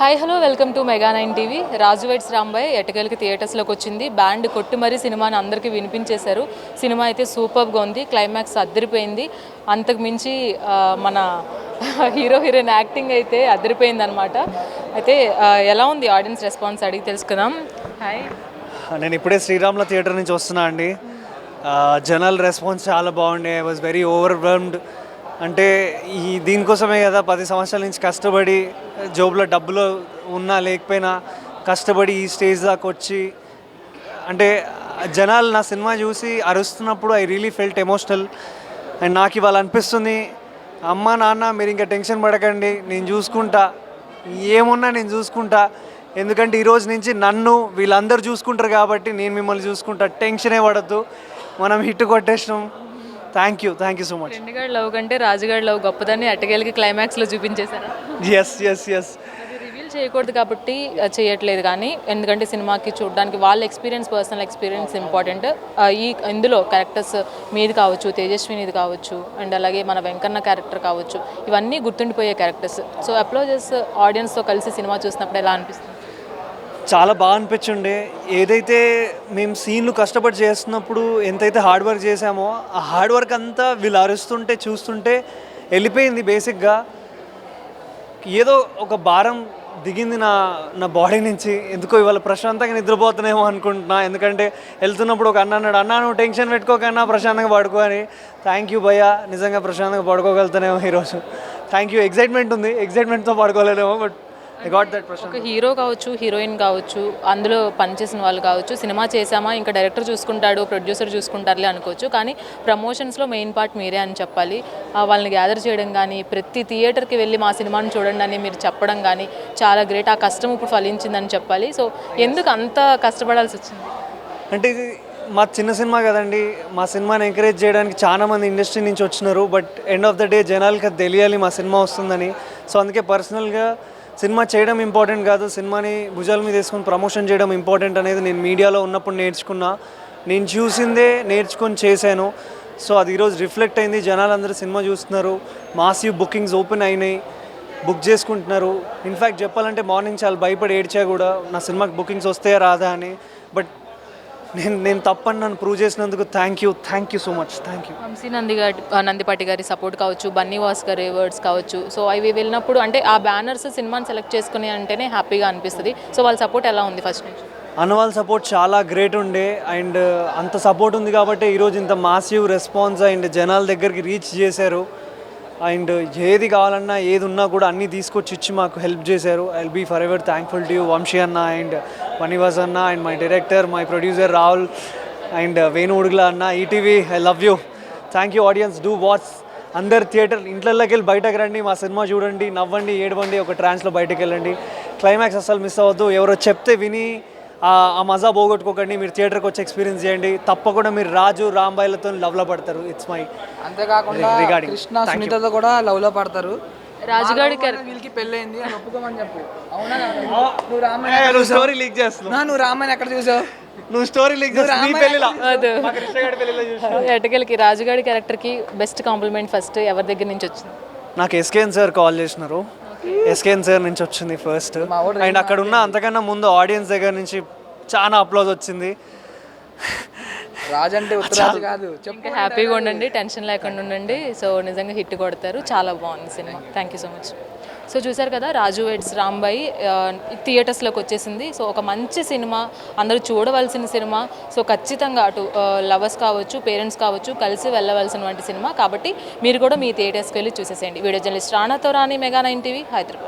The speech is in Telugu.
Hi hello welcome to mega nine TV Raju weds Rambai ఎటకెలకి థియేటర్స్లోకి వచ్చింది. బ్యాండ్ కొట్టి మరీ సినిమాని అందరికీ వినిపించేశారు. సినిమా అయితే సూపర్గా ఉంది క్లైమాక్స్ అద్దరిపోయింది. అంతకు మించి మన హీరో హీరోయిన్ యాక్టింగ్ అయితే అద్దరిపోయింది అనమాట అయితే ఎలా ఉంది ఆడియన్స్ రెస్పాన్స్ అడిగి తెలుసుకుందాం. హాయ్ నేను ఇప్పుడే శ్రీరామ్ల థియేటర్ నుంచి వస్తున్నా అండి. జనరల్ రెస్పాన్స్ చాలా బాగుండే. ఐ వాజ్ వెరీ ఓవర్వెల్మ్డ్ అంటే ఈ దీనికోసమే కదా పది సంవత్సరాల నుంచి కష్టపడి జోబులో డబ్బులు ఉన్నా లేకపోయినా కష్టపడి ఈ స్టేజ్ దాకా వచ్చి అంటే జనాలు నా సినిమా చూసి అరుస్తున్నప్పుడు I really felt emotional. And నాకు ఇవాళ అనిపిస్తుంది అమ్మ నాన్న మీరు ఇంకా టెన్షన్ పడకండి నేను చూసుకుంటా. ఏమున్నా నేను చూసుకుంటా. ఎందుకంటే ఈరోజు నుంచి నన్ను వీళ్ళందరూ చూసుకుంటారు కాబట్టి నేను మిమ్మల్ని చూసుకుంటా. టెన్షనే పడద్దు. మనం hit కొట్టేసినాం. Thank you thank you so much. ఫ్రెండ్గాడి love కంటే రాజుగాడి లవ్ గొప్పదని ఎటకెలకి క్లైమాక్స్లో చూపించేశారా? ఎస్ ఎస్ ఎస్ చేయకూడదు కాబట్టి చేయట్లేదు కానీ ఎందుకంటే సినిమాకి చూడడానికి వాళ్ళ ఎక్స్పీరియన్స్ పర్సనల్ ఎక్స్పీరియన్స్ ఇంపార్టెంట్ ఈ ఇందులో క్యారెక్టర్స్ మీది కావచ్చు తేజస్వినిది కావచ్చు అండ్ అలాగే మన వెంకన్న క్యారెక్టర్ కావచ్చు ఇవన్నీ గుర్తుండిపోయే క్యారెక్టర్స్ సో అప్లోజెస్ ఆడియన్స్తో కలిసి సినిమా చూసినప్పుడు ఎలా అనిపిస్తుంది? చాలా బాగా అనిపించుండే. ఏదైతే మేము సీన్లు కష్టపడి చేస్తున్నప్పుడు ఎంతైతే హార్డ్ వర్క్ చేసామో ఆ హార్డ్ వర్క్ అంతా వీళ్ళు అరుస్తుంటే చూస్తుంటే వెళ్ళిపోయింది బేసిక్గా. ఏదో ఒక భారం దిగింది నా నా బాడీ నుంచి. ఎందుకో ఇవాళ ప్రశాంతంగా నిద్రపోతున్నామో అనుకుంటున్నా. ఎందుకంటే వెళ్తున్నప్పుడు ఒక అన్న అన్నాడు అన్న నువ్వు టెన్షన్ పెట్టుకోకన్నా ప్రశాంతంగా పడుకో అని. థ్యాంక్ యూ భయ్య. నిజంగా ప్రశాంతంగా పడుకోగలుగుతానేమో ఈరోజు. థ్యాంక్ యూ ఎగ్జైట్మెంట్ ఉంది. ఎగ్జైట్మెంట్తో పడుకోలేదేమో but I got that Prashanth ఒక హీరో కావచ్చు హీరోయిన్ కావచ్చు అందులో పనిచేసిన వాళ్ళు కావచ్చు సినిమా చేసామా ఇంకా డైరెక్టర్ చూసుకుంటాడు ప్రొడ్యూసర్ చూసుకుంటారులే అనుకోవచ్చు కానీ ప్రమోషన్స్లో మెయిన్ పార్ట్ మీరే అని చెప్పాలి. వాళ్ళని గ్యాదర్ చేయడం కానీ ప్రతి థియేటర్కి వెళ్ళి మా సినిమాని చూడండి అని మీరు చెప్పడం కానీ చాలా గ్రేట్ ఆ కష్టం ఇప్పుడు ఫలించిందని చెప్పాలి. సో ఎందుకు అంత కష్టపడాల్సి వచ్చింది? అంటే ఇది మా చిన్న సినిమా కదండి. మా సినిమాని ఎంకరేజ్ చేయడానికి చాలా మంది ఇండస్ట్రీ నుంచి వచ్చినారు. But end of the day జనాలకి తెలియాలి మా సినిమా వస్తుందని. సో అందుకే పర్సనల్గా సినిమా చేయడం ఇంపార్టెంట్ కాదు. సినిమాని భుజాల మీద వేసుకొని ప్రమోషన్ చేయడం ఇంపార్టెంట్ అనేది నేను మీడియాలో ఉన్నప్పుడు నేర్చుకున్నా. నేను చూసిందే నేర్చుకొని చేశాను. సో అది ఈరోజు రిఫ్లెక్ట్ అయింది. జనాలందరూ సినిమా చూస్తున్నారు. మాసివ్ బుకింగ్స్ ఓపెన్ అయినాయి. బుక్ చేసుకుంటున్నారు. ఇన్ఫ్యాక్ట్ చెప్పాలంటే మార్నింగ్ చాలా భయపడి ఏడ్చా కూడా నా సినిమాకి బుకింగ్స్ వస్తాయా రాదా అని. బట్ నేను నేను తప్పని నన్ను ప్రూవ్ చేసినందుకు thank you thank you so much thank you Vamsi Nandi గారి నందిపాటి గారి సపోర్ట్ కావచ్చు బన్నీ వాస్ గారి వర్డ్స్ కావచ్చు. సో అవి వెళ్ళినప్పుడు అంటే ఆ బ్యానర్స్ సినిమాని సెలెక్ట్ చేసుకుని అంటేనే హ్యాపీగా అనిపిస్తుంది. సో వాళ్ళ సపోర్ట్ ఎలా ఉంది ఫస్ట్ నుంచి? అన్న వాళ్ళ సపోర్ట్ చాలా గ్రేట్ ఉండే. అండ్ అంత సపోర్ట్ ఉంది కాబట్టి ఈరోజు ఇంత మాసివ్ రెస్పాన్స్ అండ్ జనాల దగ్గరికి రీచ్ చేశారు. అండ్ ఏది కావాలన్నా ఏది ఉన్నా కూడా అన్నీ తీసుకొచ్చి ఇచ్చి మాకు హెల్ప్ చేశారు. I'll be for ever thankful to you Vamsi అన్న అండ్ మణివాస్ అన్న and my director my producer Rahul and Venu Udugula అన్న ETV I love you thank you audience do watch అందరు థియేటర్ ఇంట్లోకి వెళ్ళి బయటకు రండి మా సినిమా చూడండి నవ్వండి ఏడవండి ఒక ట్రాన్స్లో బయటకు వెళ్ళండి. క్లైమాక్స్ అసలు మిస్ అవ్వద్దు. ఎవరో చెప్తే విని ఆ మజా పోగొట్టుకోకండి మీరు థియేటర్కి వచ్చి ఎక్స్పీరియన్స్ చేయండి. తప్పకుండా మీరు రాజు రాంబాయిలతో లవ్లో పడతారు. ఇట్స్ మై అంతేకాకుండా. కృష్ణ సునీతతో కూడా లవ్లో పడతారు. రాజుగాడి వాళ్ళ వీళ్ళకి పెళ్ళైంది అని ఒప్పుకోమని చెప్పు. అవునా? నువ్వు రామాయణ నువ్వు స్టోరీ లీక్ చేస్తున్నావు. నా, నువ్వు రామాయణ ఎక్కడ చూసావు? నువ్వు స్టోరీ లీక్ చేస్తున్నావు. నీ పెళ్ళిలా. అదు మా కృష్ణ గారి పెళ్ళిలో చూసి ఎటకెలకి రాజుగాడి క్యారెక్టర్కి బెస్ట్ కాంప్లిమెంట్ ఫస్ట్ ఎవరి దగ్గర నుంచి వచ్చింది? నాకు ఎస్కేఎన్ సార్ కాల్ చేసినారు. ఎస్కేఎన్ సార్ నుంచి వచ్చింది ఫస్ట్ అండ్ అక్కడ ఉన్న అంతకన్నా ముందు ఆడియన్స్ దగ్గర నుంచి చాలా అప్లోజ్ వచ్చింది. రాజు అంటే ఉత్తరాజు కాదు. ఇంకా హ్యాపీగా ఉండండి టెన్షన్ లేకుండా ఉండండి. సో నిజంగా హిట్ కొడతారు. చాలా బాగుంది cinema. Thank you so much so చూసారు కదా రాజు వెడ్స్ రాంబాయి థియేటర్స్లోకి వచ్చేసింది. సో ఒక మంచి సినిమా అందరూ చూడవలసిన సినిమా. సో ఖచ్చితంగా అటు లవర్స్ కావచ్చు పేరెంట్స్ కావచ్చు కలిసి వెళ్ళవలసిన వంటి సినిమా. కాబట్టి మీరు కూడా మీ థియేటర్స్కి వెళ్ళి చూసేసేయండి. Video journalist రాణాతో Rani mega nine TV Hyderabad